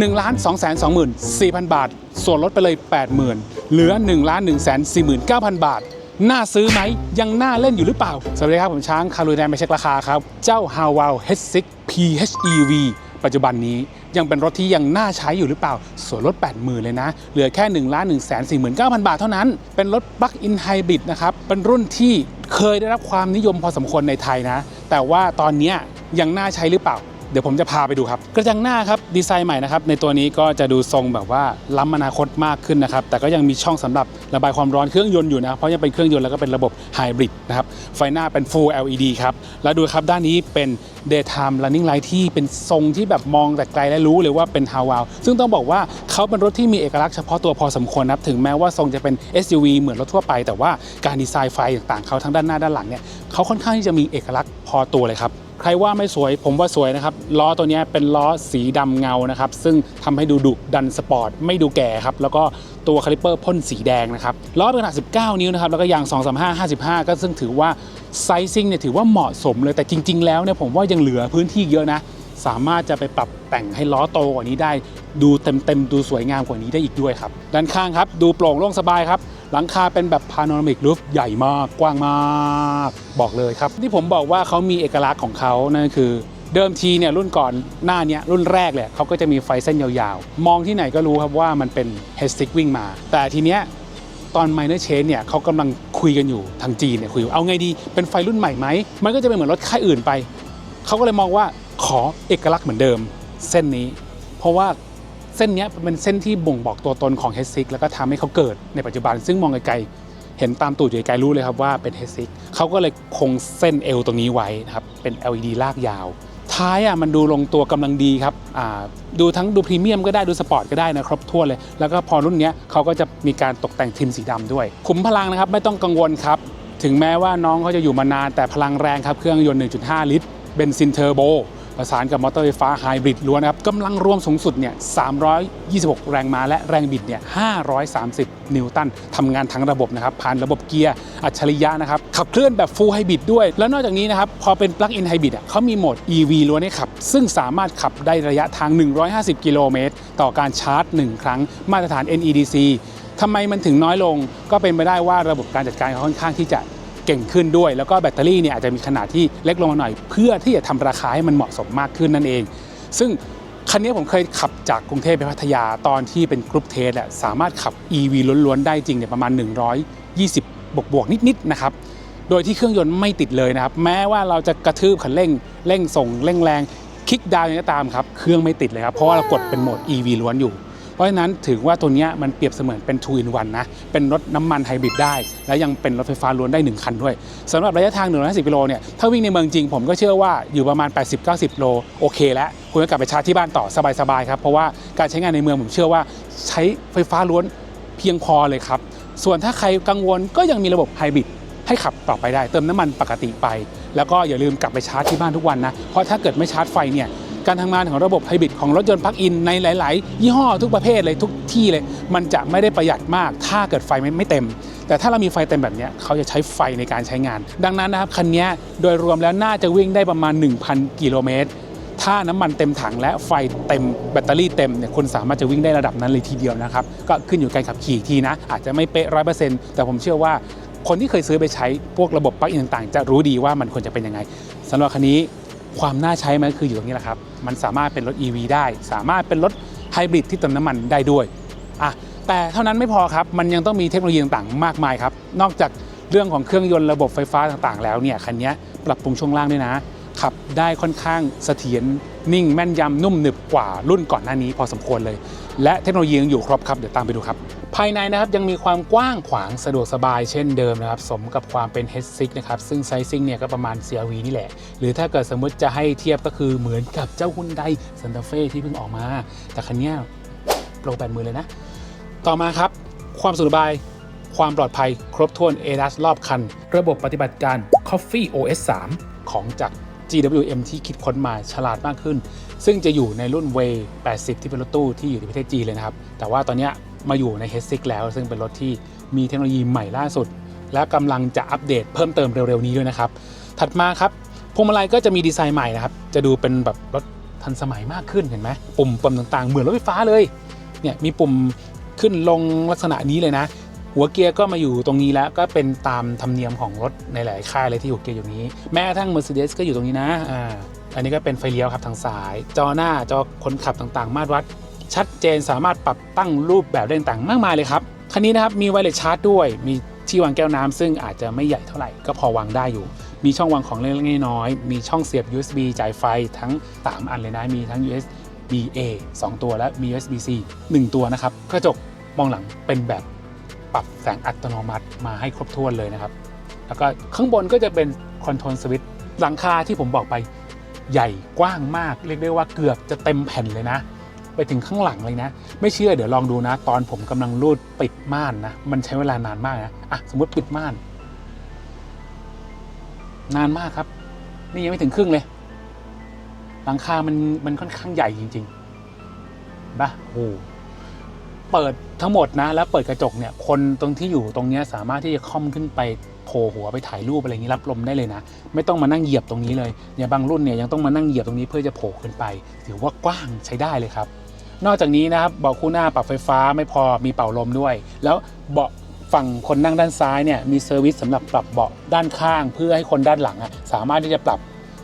1ล้าน2 2 4 0 0 0 บาท ส่วนลดไปเลย 80,000 เหลือ1ล้าน1 4 9 0 0 0 บาท น่าซื้อไหม ยังน่าเล่นอยู่หรือเปล่า สวัสดีครับ ผมช้างคารุแดนไปเช็คราคาครับ เจ้า h a w a l H6 PHEV ปัจจุบันนี้ยังเป็นรถที่ยังน่าใช้อยู่หรือเปล่า ส่วนลด 80,000 เลยนะ เหลือแค่1ล้าน1 4 9 0 0 0 บาทเท่านั้น เป็นรถ Plug-in Hybrid นะครับ เป็นรุ่นที่เคยได้รับความนิยมพอสมควรในไทยนะ แต่ว่าตอนนี้ยังน่าใช้หรือเปล่า เดี๋ยวผมจะพาไปดูครับ กระจังหน้าครับดีไซน์ใหม่นะครับในตัวนี้ก็จะดูทรงแบบว่าล้ำอนาคตมากขึ้นนะครับแต่ก็ยังมีช่องสำหรับระบายความร้อนเครื่องยนต์อยู่นะเพราะยังเป็นเครื่องยนต์แล้วก็เป็นระบบไฮบริดนะครับไฟหน้าเป็น Full LED ครับแล้วดูครับด้านนี้เป็น Daytime Running Light ที่เป็นทรงที่แบบมองแต่ไกลและรู้เลยว่าเป็นฮาวาวซึ่งต้องบอกว่าเขาเป็นรถที่มีเอกลักษณ์เฉพาะตัวพอสมควรนะครับถึงแม้ว่าทรงจะเป็น SUV เหมือนรถทั่วไป แต่ว่าการดีไซน์ไฟต่างๆเขาทั้งด้านหน้าด้านหลังเนี่ยเขาค่อนข้างที่จะมีเอกลักษณ์พอตัวเลยครับใครว่าไม่สวยผมว่าสวยนะครับล้อตัวนี้เป็นล้อสีดำเงานะครับซึ่งทำให้ดูดุดันสปอร์ตไม่ดูแก่ครับแล้วก็ตัวคาลิปเปอร์พ่นสีแดงนะครับล้อเป็นขนาด 19 นิ้วนะครับแล้วก็ยาง 235 55 ก็ซึ่งถือว่า ไซซิ่งเนี่ยถือว่าเหมาะสมเลยแต่จริง ๆ แล้วเนี่ยผมว่ายังเหลือพื้นที่เยอะนะ สามารถจะไปปรับแต่งให้ล้อโตกว่านี้ได้ ดูเต็มๆดูสวยงามกว่านี้ได้อีกด้วยครับ ด้านข้างครับ ดูโปร่งโล่งสบายครับ หลังคาเป็นแบบพาโนรามิกรูฟใหญ่มากกว้างมาก บอกเลยครับ ที่ผมบอกว่าเขามีเอกลักษณ์ของเขานั่นคือเดิมทีเนี่ยรุ่นก่อนหน้านี้รุ่นแรกเลยเขาก็จะมีไฟเส้นยาวๆ มองที่ไหนก็รู้ครับว่ามันเป็นเฮดสติกวิ่งมา แต่ทีเนี้ย ตอน Minor Change เนี่ยเขากำลังคุยกันอยู่ทางจีนเนี่ยคุยอยู่เอาไงดีเป็นไฟรุ่นใหม่ไหมมันก็จะเป็นเหมือนรถค่ายอื่นไปเขาก็เลยมองว่าขอเอกลักษณ์เหมือนเดิมเส้นนี้ เพราะว่าเส้นนี้เป็นเส้นที่บ่งบอกตัวตนของ h ฮ s ซิกแล้วก็ทำให้เขาเกิดในปัจจุบัน ซึ่งมองไกลๆเห็นตามตูดอยู่ไกลๆรู้เลยครับว่าเป็น h ฮ s ซิกเขาก็เลยคงเส้นเอวตรงนี้ไว้นะครับเป็น LED ลากยาว ท้ายอะมันดูลงตัวกำลังดีครับดูทั้งดูพรีเมียมก็ได้ดูสปอร์ตก็ได้นะครบทั่วเลย แล้วก็พอรุ่นนี้เขาก็จะมีการตกแต่งทิมสีดำด้วย ขุมพลังนะครับไม่ต้องกังวลครับ ถึงแม้ว่าน้องเขาจะอยู่มานานแต่พลังแรงครับเครื่องยนต์ 1.5 ลิตรเบนซินเทอร์โบ ประสานกับมอเตอร์ไฟฟ้าไฮบริดล้วนนะครับกำลังรวมสูงสุดเนี่ย326 แรงม้าและแรงบิดเนี่ย530 นิวตันทำงานทั้งระบบนะครับ ผ่านระบบเกียร์อัจฉริยะนะครับ ขับเคลื่อนแบบ Full Hybrid ด้วย แล้วนอกจากนี้นะครับ พอเป็น Plug-in Hybrid อะเขามีโหมด EV ล้วนให้ขับ ซึ่งสามารถขับได้ระยะทาง 150 กิโลเมตร ต่อการชาร์จ 1 ครั้ง มาตรฐาน NEDC ทำไมมันถึงน้อยลง ก็เป็นไปได้ว่าระบบการจัดการเขาค่อนข้างที่จะ เก่งขึ้นด้วย แล้วก็แบตเตอรี่เนี่ยอาจจะมีขนาดที่เล็กลงมาหน่อย เพื่อที่จะทำราคาให้มันเหมาะสมมากขึ้นนั่นเอง ซึ่งคันนี้ผมเคยขับจากกรุงเทพไปพัทยาตอนที่เป็นกรุ๊ปเทสอะสามารถขับ EV ล้วนๆได้จริงเนี่ยประมาณ 120 บวกบวกนิดๆนะครับโดยที่เครื่องยนต์ไม่ติดเลยนะครับ แม้ว่าเราจะกระทืบคันเร่งเร่งส่งเร่งแรงคลิกดาวน์ยังก็ตามครับ เครื่องไม่ติดเลยครับ เพราะว่าเรากดเป็นโหมด EV ล้วนอยู่ ราะฉะนั้นถือว่าตัวนี้มันเปรียบเสมือนเป็น2 in 1นะ เป็นรถน้ำมันไฮบริดได้ และยังเป็นรถไฟฟ้าล้วนได้ 1 คันด้วยสำหรับระยะทาง 150กิโลเนี่ยถ้าวิ่งในเมืองจริงผมก็เชื่อว่าอยู่ประมาณ 80-90โลโอเคแล้วคุณก็กลับไปชาร์จที่บ้านต่อสบายๆครับเพราะว่าการใช้งานในเมืองผมเชื่อว่าใช้ไฟฟ้าล้วนเพียงพอเลยครับส่วนถ้าใครกังวลก็ยังมีระบบไฮบริดให้ขับต่อไปได้ เติมน้ำมันปกติไป แล้วก็อย่าลืมกลับไปชาร์จที่บ้านทุกวันนะ เพราะถ้าเกิดไม่ชาร์จไฟเนี่ย การทำงานของระบบไฮบริดของรถยนต์ปลั๊กอินในหลาย ๆ ยี่ห้อทุกประเภทเลยทุกที่เลย มันจะไม่ได้ประหยัดมาก ถ้าเกิดไฟไม่ไมเต็ม แต่ถ้าเรามีไฟเต็มแบบนี้เขาจะใช้ไฟในการใช้งาน ดังนั้นนะครับคันนี้โดยรวมแล้วน่าจะวิ่งได้ประมาณ 1,000 กิโลเมตรถ้าน้ำมันเต็มถังและไฟเต็มแบตเตอรี่เต็มเนี่ยคุณสามารถจะวิ่งได้ระดับนั้นเลยทีเดียวนะครับ ก็ขึ้นอยู่กับการขับขี่อีกทีนะ อาจจะไม่เป๊ะร้อยเปอร์เซ็นต์แต่ผมเชื่อว่าคนที่เคยซื้อไปใช้พวกระบบปลั๊กอินต่างๆ จะรู้ดีว่ามันควรจะเป็นยังไงสำหรับคันนี้ ความน่าใช้มันก็คืออยู่ตรงนี้แหละครับ มันสามารถเป็นรถ EV ได้ สามารถเป็นรถไฮบริดที่เติมน้ำมันได้ด้วยอะแต่เท่านั้นไม่พอครับ มันยังต้องมีเทคโนโลยีต่างๆ มากมายครับ นอกจากเรื่องของเครื่องยนต์ระบบไฟฟ้าต่างๆ แล้วเนี่ยคันนี้ปรับปรุงช่วงล่างด้วยนะ ขับได้ค่อนข้างเสถียร นิ่งแม่นยำนุ่มหนึบกว่ารุ่นก่อนหน้านี้พอสมควรเลย และเทคโนโลยียังอยู่ครบครับ เดี๋ยวตามไปดูครับ ภายในนะครับยังมีความกว้างขวางสะดวกสบายเช่นเดิมนะครับ สมกับความเป็น H6 นะครับ ซึ่งไซซิ่งเนี่ยก็ประมาณ CRV นี่แหละ หรือถ้าเกิดสมมติจะให้เทียบก็คือเหมือนกับเจ้าฮุนไดซันตาเฟ่ที่เพิ่งออกมา แต่คันนี้โปรแปดมือเลยนะ ต่อมาครับ ความสบายความปลอดภัยครบถ้วน ADAS รอบคัน ระบบปฏิบัติการ Coffee OS 3 ของจาก GWM ที่คิดค้นมาฉลาดมากขึ้น ซึ่งจะอยู่ในรุ่น Way 80 ที่เป็นรถตู้ที่อยู่ในประเทศจีนเลยนะครับ แต่ว่าตอนนี้มาอยู่ใน H6 แล้ว ซึ่งเป็นรถที่มีเทคโนโลยีใหม่ล่าสุด และกำลังจะอัปเดตเพิ่มเติมเร็วๆนี้ด้วยนะครับ ถัดมาครับพวงมาลัยก็จะมีดีไซน์ใหม่นะครับ จะดูเป็นแบบรถทันสมัยมากขึ้นเห็นไหมปุ่มปุ่มต่างๆ เหมือนรถไฟฟ้าเลยเนี่ยมีปุ่มขึ้นลงลักษณะนี้เลยนะ หัวเกียร์ก็มาอยู่ตรงนี้แล้วก็เป็นตามธรรมเนียมของรถในหลายค่ายเลยที่หัวเกียร์อยู่นี้ แม้ทั่ง Mercedes ก็อยู่ตรงนี้นะอ่าอันนี้ก็เป็นไฟเลี้ยวครับทางซ้าย จอหน้าจอคนขับต่างๆ มาตรวัด ชัดเจนสามารถปรับตั้งรูปแบบได้ต่างๆมากมายเลยครับคันนี้นะครับมีไวเลสชาร์จด้วย มีที่วางแก้วน้ำซึ่งอาจจะไม่ใหญ่เท่าไหร่ก็พอวางได้อยู่ มีช่องวางของเล็กๆน้อยๆมีช่องเสียบ USB จ่ายไฟทั้ง 3 อันเลยนะมีทั้ง USB A 2 ตัวและมี USB C 1 ตัวนะครับกระจกมองหลังเป็นแบบ ปรับแสงอัตโนมัติมาให้ครบถ้วนเลยนะครับ แล้วก็ข้างบนก็จะเป็นคอนโทรลสวิตช์หลังคาที่ผมบอกไปใหญ่กว้างมาก เรียกได้ว่าเกือบจะเต็มแผ่นเลยนะ ไปถึงข้างหลังเลยนะ ไม่เชื่อเดี๋ยวลองดูนะ ตอนผมกำลังรูดปิดม่านนะ มันใช้เวลานานมากนะอะสมมติปิดม่าน นานมากครับ นี่ยังไม่ถึงครึ่งเลย หลังคามันมันค่อนข้างใหญ่จริงๆปะโอ้ เปิดทั้งหมดนะ แล้วเปิดกระจกเนี่ยคนตรงที่อยู่ตรงนี้สามารถที่จะค่อมขึ้นไปโผล่หัวไปถ่ายรูปอะไรอย่างนี้รับลมได้เลยนะ ไม่ต้องมานั่งเหยียบตรงนี้เลยเนี่ยบางรุ่นเนี่ยยังต้องมานั่งเหยียบตรงนี้เพื่อจะโผล่ขึ้นไป ถือว่ากว้างใช้ได้เลยครับ นอกจากนี้นะครับเบาะคู่หน้าปรับไฟฟ้าไม่พอมีเป่าลมด้วย แล้วเบาะฝั่งคนนั่งด้านซ้ายเนี่ยมีเซอร์วิสสำหรับปรับเบาะด้านข้าง เพื่อให้คนด้านหลังอะสามารถที่จะปรับ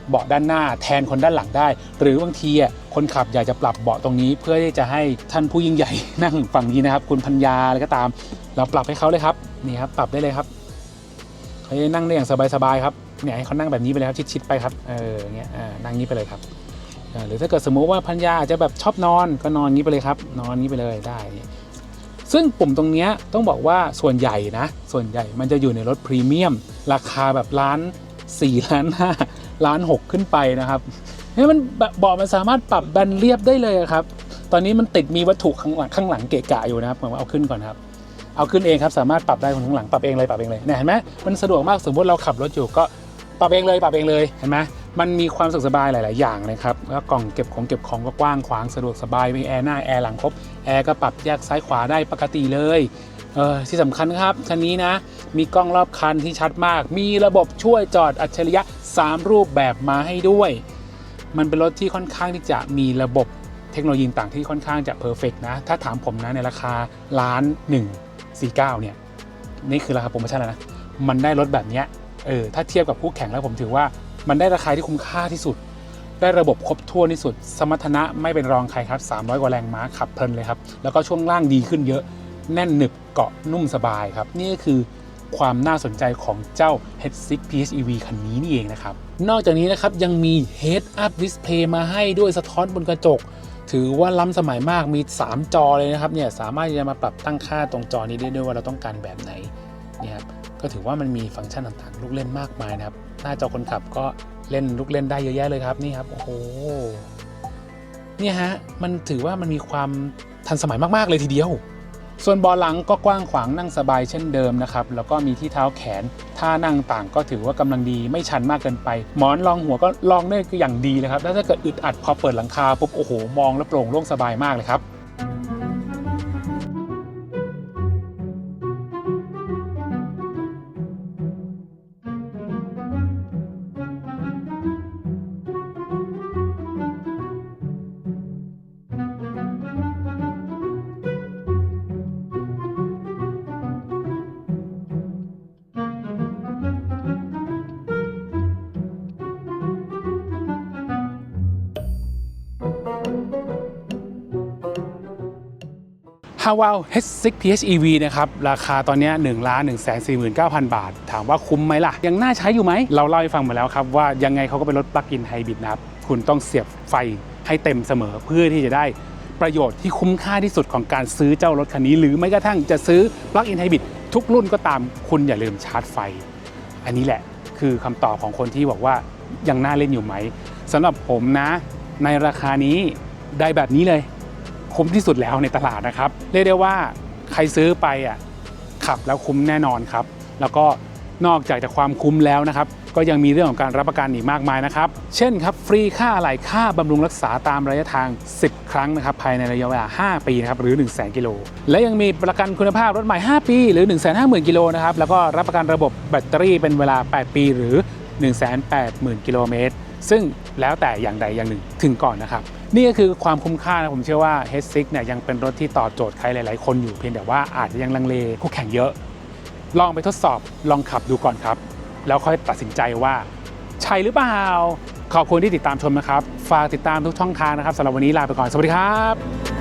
เบาะด้านหน้าแทนคนด้านหลังได้ หรือบางทีอะคนขับอยากจะปรับเบาะตรงนี้ เพื่อที่จะให้ท่านผู้ยิ่งใหญ่นั่งฝั่งนี้นะครับ คุณพัญญาอะไรก็ตาม เราปรับให้เขาเลยครับนี่ครับปรับได้เลยครับเขาจะนั่งได้อย่างสบายๆครับเนี่ยให้เขานั่งแบบนี้ไปเลยครับชิดๆไปครับเอออย่างเงี้ยอ่านั่งนี้ไปเลยครับหรือถ้าเกิดสมมุติว่าพันยาอาจจะแบบชอบนอนก็นอนงี้ไปเลยครับ นอนงี้ไปเลยได้ ซึ่งปุ่มตรงนี้ต้องบอกว่าส่วนใหญ่นะ ส่วนใหญ่มันจะอยู่ในรถพรีเมียม ราคาแบบล้าน4ล้าน5 ล้าน6ขึ้นไปนะครับเนี่ยมันบบเบาะมันสามารถปรับแบนเรียบได้เลยครับ ตอนนี้มันติดมีวัตถุข้างหลังข้างหลังเกะกะอยู่นะครับผมเอาขึ้นก่อนครับ เอาขึ้นเองครับสามารถปรับได้คนข้างหลังปรับเองเลยปรับเองเลยเนี่ยเห็นไหมมันสะดวกมากสมมติเราขับรถอยู่ก็ปรับเองเลยปรับเองเลยเห็นไหมมันมีความสะดวกสบายหลาย ๆ อย่างนะครับแล้วกล่องเก็บของเก็บของก็กว้างขวางสะดวกสบายมีแอร์หน้าแอร์หลังครบแอร์ก็ปรับแยกซ้ายขวาได้ปกติเลย เออที่สำคัญครับคันนี้นะ มีกล้องรอบคันที่ชัดมาก มีระบบช่วยจอดอัจฉริยะ 3 รูปแบบมาให้ด้วย มันเป็นรถที่ค่อนข้างที่จะมีระบบเทคโนโลยีต่างที่ค่อนข้างจะเพอร์เฟกนะ ถ้าถามผมนะในราคาล้านหนึ่งสี่เก้าเนี่ย นี่คือราคาโปรโมชั่นแล้วนะ มันได้รถแบบนี้เออถ้าเทียบกับคู่แข่งแล้วผมถือว่ามันได้ราคาที่คุ้มค่าที่สุด ได้ระบบครบถ้วนที่สุด สมรรถนะไม่เป็นรองใครครับ 300 กว่าแรงม้าขับเพลินเลยครับ แล้วก็ช่วงล่างดีขึ้นเยอะ แน่นหนึบเกาะนุ่มสบายครับ นี่ก็คือความน่าสนใจของเจ้า H6 PHEV คันนี้นี่เองนะครับ นอกจากนี้นะครับยังมี Head Up Display มาให้ด้วยสะท้อนบนกระจก ถือว่าล้ำสมัยมากมี 3 จอเลยนะครับเนี่ยสามารถจะมาปรับตั้งค่าตรงจอนี้ได้ด้วยว่าเราต้องการแบบไหนเนี่ยครับก็ถือว่ามันมีฟังก์ชันต่างๆ ลูกเล่นมากมายนะครับ หน้าจอคนขับก็เล่นลูกเล่นได้เยอะแยะเลยครับนี่ครับโอ้โหเนี่ยฮะมันถือว่ามันมีความทันสมัยมากๆเลยทีเดียว ส่วนเบาะหลังก็กว้างขวางนั่งสบายเช่นเดิมนะครับ แล้วก็มีที่เท้าแขน ท่านั่งต่างก็ถือว่ากำลังดีไม่ชันมากเกินไป หมอนรองหัวก็รองได้ก็อย่างดีเลยครับ แล้วถ้าเกิดอึดอัดพอเปิดหลังคาปุ๊บโอ้โหมองแล้วโปร่งโล่งสบายมากเลยครับ ฮาวา H6 PHEV นะครับ ราคาตอนนี้1ล้าน1 4 9 0 0 0 บาท ถามว่าคุ้มไหมล่ะ ยังน่าใช้อยู่ไหม เราเล่าให้ฟังมาแล้วครับ ว่ายังไงเขาก็เป็นรถปลั๊กอินไฮบริดนะครับ คุณต้องเสียบไฟให้เต็มเสมอเพื่อที่จะได้ประโยชน์ที่คุ้มค่าที่สุดของการซื้อเจ้ารถคันนี้ หรือไม่กระทั่งจะซื้อปลั๊กอินไฮบริดทุกรุ่นก็ตามคุณอย่าลืมชาร์จไฟ อันนี้แหละคือคำตอบของคนที่บอกว่ายังน่าเล่นอยู่ไหมสำหรับผมนะ ในราคานี้ได้แบบนี้เลย คุ้มที่สุดแล้วในตลาดนะครับเรียกได้ว่าใครซื้อไปอะขับแล้วคุ้มแน่นอนครับ แล้วก็นอกจากจะความคุ้มแล้วนะครับ ก็ยังมีเรื่องของการรับประกันอีกมากมายนะครับ เช่นครับ ฟรีค่าอะไหล่ค่าบำรุงรักษาตามระยะทาง 10 ครั้งนะครับ ภายในระยะเวลา 5 ปีนะครับหรือ 1 0 0 0 0 0กิโล และยังมีประกันคุณภาพรถใหม่ 5 ปี หรือ 1 5 0 0 0 0 กิโลนะครับ แล้วก็รับประกันระบบแบตเตอรี่เป็นเวลา 8 ปีหรือ 1 8 0 0 0 0 กิโลเมตร ซึ่งแล้วแต่อย่างใดอย่างหนึ่งถึงก่อนนะครับ นี่ก็คือความคุ้มค่านะผมเชื่อว่า H6 เนี่ยยังเป็นรถที่ตอบโจทย์ใครหลาย ๆ คนอยู่เพียงแต่ว่าอาจจะยังลังเลคู่แข่งเยอะ ลองไปทดสอบลองขับดูก่อนครับ แล้วค่อยตัดสินใจว่า ใช่หรือเปล่า ขอบคุณที่ติดตามชมนะครับ ฝากติดตามทุกช่องทางนะครับสำหรับวันนี้ลาไปก่อนสวัสดีครับ